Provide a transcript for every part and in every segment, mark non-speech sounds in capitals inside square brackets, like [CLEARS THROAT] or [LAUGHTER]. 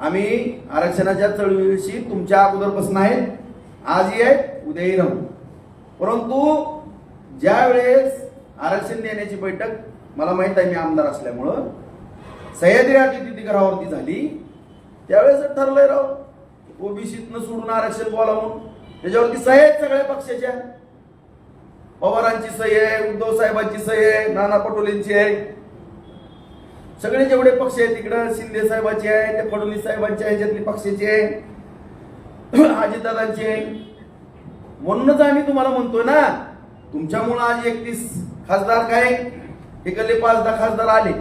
आम्ही आरक्षणाच्या चळवळीशी तुमच्या अगोदरपासून आहेत. आजही आहेत उद्याही राहू. परंतु ज्या वेळेस आरक्षण देण्याची बैठक मला माहीत आहे मी आमदार असल्यामुळं सह्याद्री घरावरती झाली त्यावेळेस ठरलंय राव ओबीसीतनं सोडून आरक्षण बोलावून त्याच्यावरती सह्या आहेत सगळ्या पक्षाच्या. पवारांची सही आहे उद्धव साहेबांची सही आहे नाना पटोलेंची आहे सगळे जेवढे पक्ष आहेत तिकडं शिंदे साहेबांचे आहे ते फडणवीस साहेबांच्या ह्याच्यातली पक्षाची आहे [CLEARS THROAT] अजितदादांचे आहे म्हणूनच आम्ही तुम्हाला म्हणतोय ना तुमच्यामुळं आज एकतीस खासदार काय? इकडले पाच दहा खासदार आले.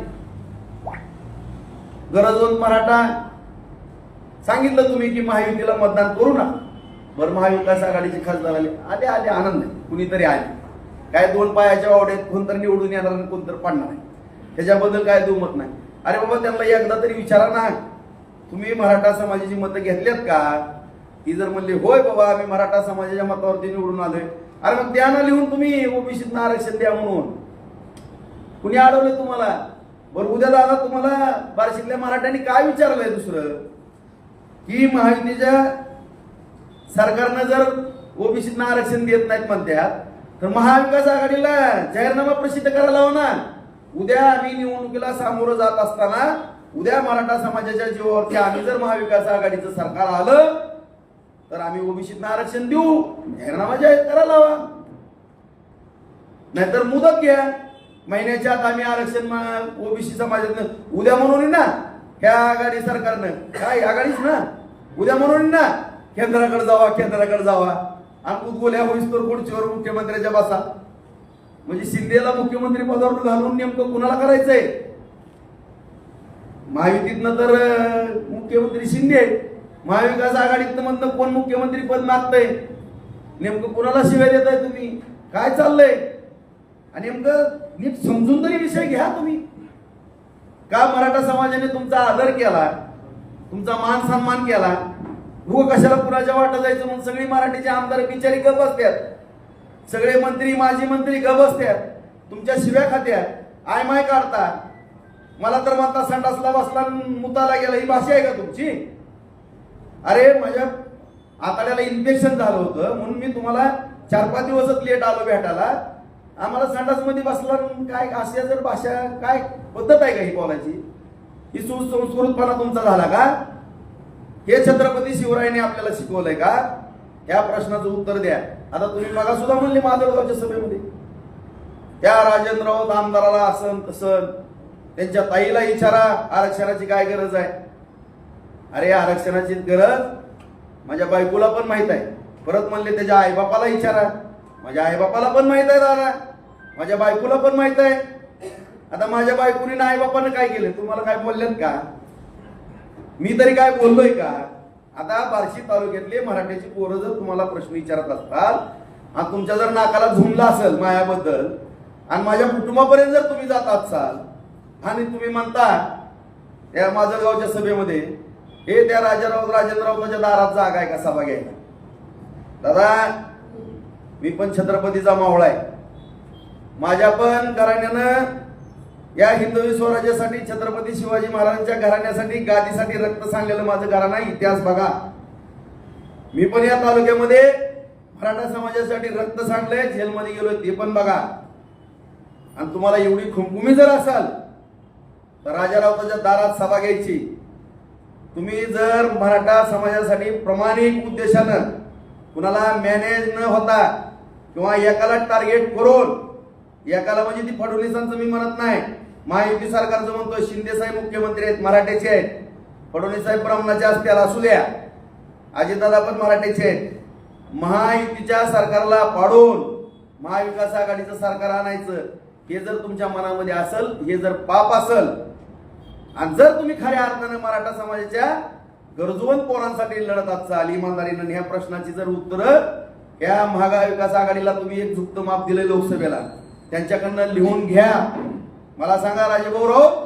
गरजवंत मराठा सांगितलं तुम्ही की महायुतीला मतदान करू ना बरं महाविकास आघाडीचे खासदार आले. आले आले आनंद आहे. कुणीतरी आले. काय दोन पायाच्या आवडेत कोण तर निवडून येणार आणि कोणतरी पाडणार आहे. त्याच्याबद्दल काय दुमत नाही. अरे बाबा त्यांना एकदा तरी विचारा ना. तुम्ही मराठा समाजाची मतं घेतल्यात का? ती जर म्हणली होय बाबा आम्ही मराठा समाजाच्या मतावरती निवडून आलोय. अरे मग द्या लिहून तुम्ही ओबीसीतनं आरक्षण द्या म्हणून. कुणी अडवलं तुम्हाला? बरं उद्या दादा तुम्हाला बार्शीतल्या मराठ्यांनी काय विचारलंय दुसरं? की महायुतीच्या सरकारनं जर ओबीसीतनं आरक्षण देत नाहीत म्हणत्यात तर महाविकास आघाडीला जाहीरनामा प्रसिद्ध करायला हवा ना. उद्या आम्ही निवडणुकीला सामोरं जात असताना उद्या मराठा समाजाच्या जीवावरती आम्ही जर महाविकास आघाडीचं सरकार आलं तर आम्ही ओबीसीत आरक्षण देऊ. जाहीरनामा जाहीर करायला हवा. नाहीतर मुदत घ्या. महिन्याच्या आत आम्ही आरक्षण ओबीसी समाजातनं उद्या म्हणून ना ह्या आघाडी सरकारनं काय आघाडीच ना? उद्या म्हणून ना केंद्राकडे जावा केंद्राकडे जावा. आणि उद्गोल्या होईस तर खुर्चीवर मुख्यमंत्र्याच्या बसा. म्हणजे शिंदेला मुख्यमंत्री पदावर घालून नेमकं कुणाला करायचंय? महायुतीतनं तर मुख्यमंत्री शिंदे महाविकास आघाडीतनं मधनं कोण मुख्यमंत्री पद मागतंय? नेमकं कुणाला शिव्या देताय तुम्ही? काय चाललंय? आणि नेमकं नीट समजून तरी विषय घ्या तुम्ही. का मराठा समाजाने तुमचा आदर केला? तुमचा मान सन्मान केला? हो कशाला कुणाच्या वाटत जायचं म्हणून सगळी मराठीचे आमदार बिचारी गप असतात सगळे मंत्री माजी मंत्री ग बसत्यात तुमच्या शिव्या खात्यात आय माय काढता. मला तर म्हणता संडासला बसला आणि मुताला गेला. ही भाषा आहे का तुमची? अरे माझ्या आताड्याला इन्फेक्शन झालं होतं. म्हणून मी तुम्हाला चार पाच दिवसच लेट आलो भेटायला. आम्हाला संडासमध्ये बसला आणि काय अशा जर भाषा काय पद्धत आहे का ही बोलायची? ही सुसंस्कृतपणा तुमचा झाला का? हे छत्रपती शिवरायाने आपल्याला शिकवलंय का? या प्रश्नाचं उत्तर द्या. आता तुम्ही मगा सुद्धा म्हणले माधवरावच्या सभेमध्ये. त्या राजेंद्रराव दामदाराला आमदाराला असं तसं त्यांच्या ताईला इचारा आरक्षणाची काय गरज आहे? अरे आरक्षणाची गरज माझ्या बायकोला पण माहीत आहे. परत म्हणले त्याच्या आईबापाला इचारा माझ्या आईबापाला पण माहीत आहे दादा. माझ्या बायकोला पण माहीत आहे. आता माझ्या बायकोनी ना आईबापानं काय केलं? तुम्हाला काय बोलल्यात का? मी तरी काय बोललोय का? आता बार्शी तालुक्यातले मराठ्याची पोरं जर तुम्हाला प्रश्न विचारत असतात आणि तुमच्या जर नाकाला झुमला असेल मायाबद्दल आणि माझ्या कुटुंबापर्यंत जर तुम्ही जात असाल आणि तुम्ही म्हणता त्या माजलगावच्या सभेमध्ये हे त्या राजाराव राजेंद्ररावच्या दारात जागा आहे का? सभा घ्यायला. दादा मी पण छत्रपतीचा मावळा आहे. माझ्या पण घराण्यानं या हिंदवी स्वराज्यासाठी छत्रपती शिवाजी महाराजांच्या घराण्यासाठी गादीसाठी रक्त सांगलेलं माझं घराणा इतिहास बघा. मी पण या तालुक्यामध्ये मराठा समाजासाठी रक्त सांडलंय जेलमध्ये गेलोय ते पण बघा. आणि तुम्हाला एवढी खुमखुमी जर असाल तर राजारावताच्या दारात सभा घ्यायची. तुम्ही जर मराठा समाजासाठी प्रामाणिक उद्देशानं कुणाला मॅनेज न होता किंवा एकाला टार्गेट करून एकाला म्हणजे ती फडणवीसांचं मी म्हणत नाही महायुती सरकारचं म्हणतो शिंदे साहेब मुख्यमंत्री आहेत मराठ्याचे आहेत. फडणवीस साहेब ब्राह्मणाच्या असतील असू द्या. अजितदादा पण मराठ्याचे आहेत. महायुतीच्या सरकारला पाडून महाविकास आघाडीचं सरकार आणायचं हे जर तुमच्या मनामध्ये असेल हे जर पाप असेल आणि जर तुम्ही खऱ्या अर्थानं मराठा समाजाच्या गरजवंत पोरांसाठी लढत असाल इमानदारीनं ह्या प्रश्नाची जर उत्तरं या महाविकास आघाडीला तुम्ही एक झुक्त माप दिलंय लोकसभेला. त्यांच्याकडनं लिहून घ्या. मला सांगा राजेभाऊराव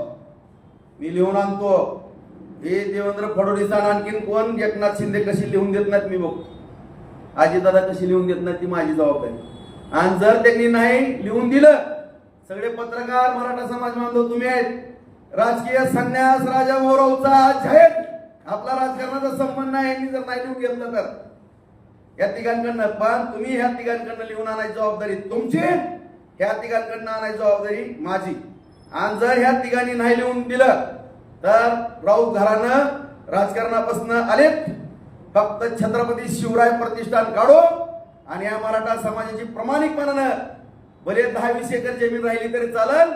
मी लिहून आणतो. हे देवेंद्र फडणवीस आणखीन कोण एकनाथ शिंदे कशी लिहून देत नाहीत मी बघतो. आजीदादा कशी लिहून देत नाहीत ती माझी जबाबदारी. आणि जर त्यांनी नाही लिहून दिलं सगळे पत्रकार मराठा समाज बांधव तुम्ही आहेत. राजकीय संन्यास राजा मोरवचा जाहीर आपला राजकारणाचा संबंध नाही यांनी जर नाही लिहून घेतलं तर. या तिघांकडनं पण तुम्ही ह्या तिघांकडनं लिहून आणायची जबाबदारी तुमची. ह्या तिघांकडनं आणायची जबाबदारी माझी. आणि जर ह्या तिघांनी नाही लिहून दिलं तर राऊत घरानं राजकारणापासून आलेत. फक्त छत्रपती शिवराय प्रतिष्ठान काढू आणि या मराठा समाजाची प्रामाणिकपणानं भले दहा वीस एकर जमीन राहिली तरी चालल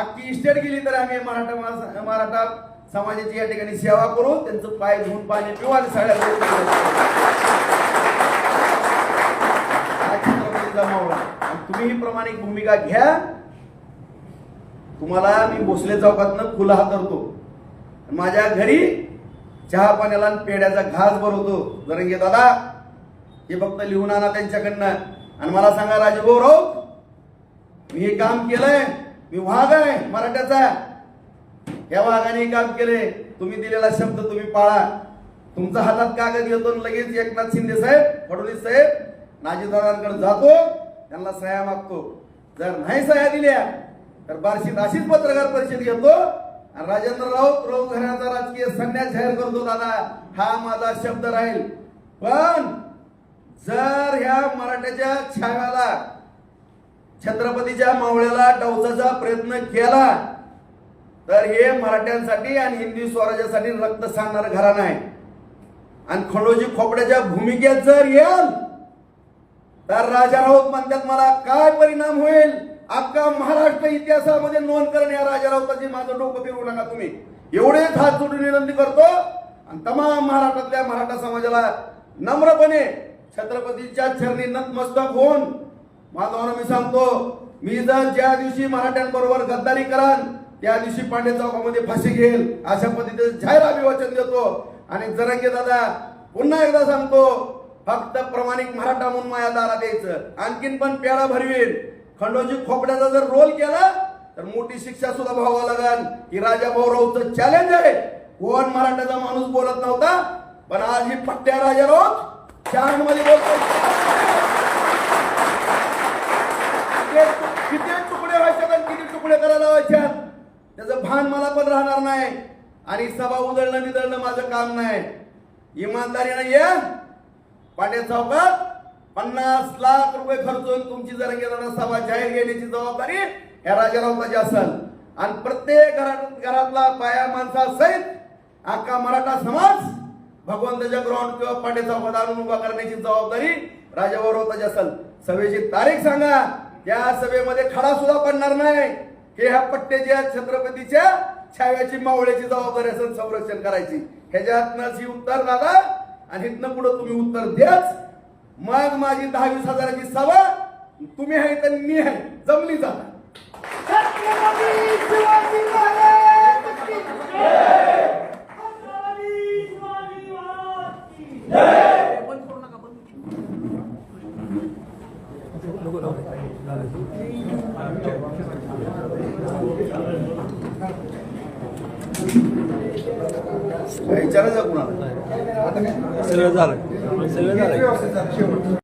अख्खी इस्टेट गेली तरी आम्ही मराठा मराठा समाजाची या ठिकाणी सेवा करू. त्यांचं पाय धुवून पाणी पिऊ आणि सगळ्या गोष्टी करू. तुम्ही ही प्रामाणिक भूमिका घ्या. तुम्हाला मी भोसले चौकातनं फुलं हातरतो माझ्या घरी चहा पाण्याला आणि पेड्याचा घास भरवतो. जरंगे दादा हे फक्त लिहून आणा त्यांच्याकडनं. आणि मला सांगा राजभाऊ राऊत मी हे काम केलंय मी वाघ आहे मराठ्याचा. या वाघाने हे काम केले तुम्ही दिलेला शब्द तुम्ही पाळा. तुमचा हातात कागद येतो आणि लगेच एकनाथ शिंदे साहेब फडणवीस साहेब नाजीदादांकडे जातो त्यांना सह्या मागतो. जर नाही सह्या दिल्या तर बार्शीत अशीच पत्रकार परिषद घेतो. आणि राजेंद्र राऊत राऊत घराण्याचा राजकीय संन्यास जाहीर करतो दादा. हा माझा शब्द राहील. पण जर ह्या मराठ्याच्या छाव्याला छत्रपतीच्या मावळ्याला डवचाचा प्रयत्न केला तर हे मराठ्यांसाठी आणि हिंदी स्वराज्यासाठी रक्त सांगणार घराणं आहे. आणि खंडोजी खोपड्याच्या भूमिकेत जर येल तर राजा राऊत म्हणतात मला काय परिणाम होईल? अख्खा महाराष्ट्र इतिहासामध्ये नोंद करणे या राजा राऊताची माझं डोकं फिरवू नका तुम्ही. एवढेच हात जोडून विनंती करतो. आणि तमाम महाराष्ट्रातल्या मराठा समाजाला नम्रपणे छत्रपतीच्या चरणी नतमस्तक होऊन माधवानं मी सांगतो मी जर ज्या दिवशी मराठ्यांबरोबर गद्दारी कराल त्या दिवशी पांडे चौकामध्ये फाशी घेईल अशा पद्धतीचं जाहीर अभिवाचन देतो. आणि जरंगे दादा पुन्हा एकदा सांगतो फक्त प्रमाणिक मराठा म्हणून माया दारा द्यायचं आणखीन पण प्याळा भरवील खंडोजी खोपड्याचा जर रोल केला तर मोठी शिक्षा सुद्धा व्हावं लागल. ही राजा भाऊरावचं चॅलेंज आहे. कोण मराठाचा माणूस बोलत नव्हता पण आज ही पट्ट्या राजा राव चारमध्ये बोलतो किती तुकडे व्हायचे किती तुकडे करायला व्हायच्या त्याचं भान मला पण राहणार नाही. आणि सभा उधळणं बिदळणं माझं काम नाही. इमानदारीनं ये. पांड्या चौकात पन्नास लाख रुपये खर्चून तुमची जर गेला सभा जाहीर घेण्याची जबाबदारी या राजारावताची असेल. आणि प्रत्येक घरात घरातला पाया माणसासहित अख्खा मराठा समाज भगवंताच्या ग्राउंड किंवा पांडेचा चौकात उभा करण्याची जबाबदारी राजाभाऊ असेल. सभेची तारीख सांगा. त्या सभेमध्ये खडा सुद्धा पडणार नाही. हे ह्या पट्ट्याच्या छत्रपतीच्या छाव्याची मावळ्याची जबाबदारी असेल संरक्षण करायची. ह्याच्यातनंच ही उत्तर दादा. आणि इथनं पुढे तुम्ही उत्तर द्याच. मग माझी दहा वीस हजाराची सभा तुम्ही आहे तर मी आहे. जमली जाता! विचारायचं कुणाला? सगळं झालं. सगळं झालं.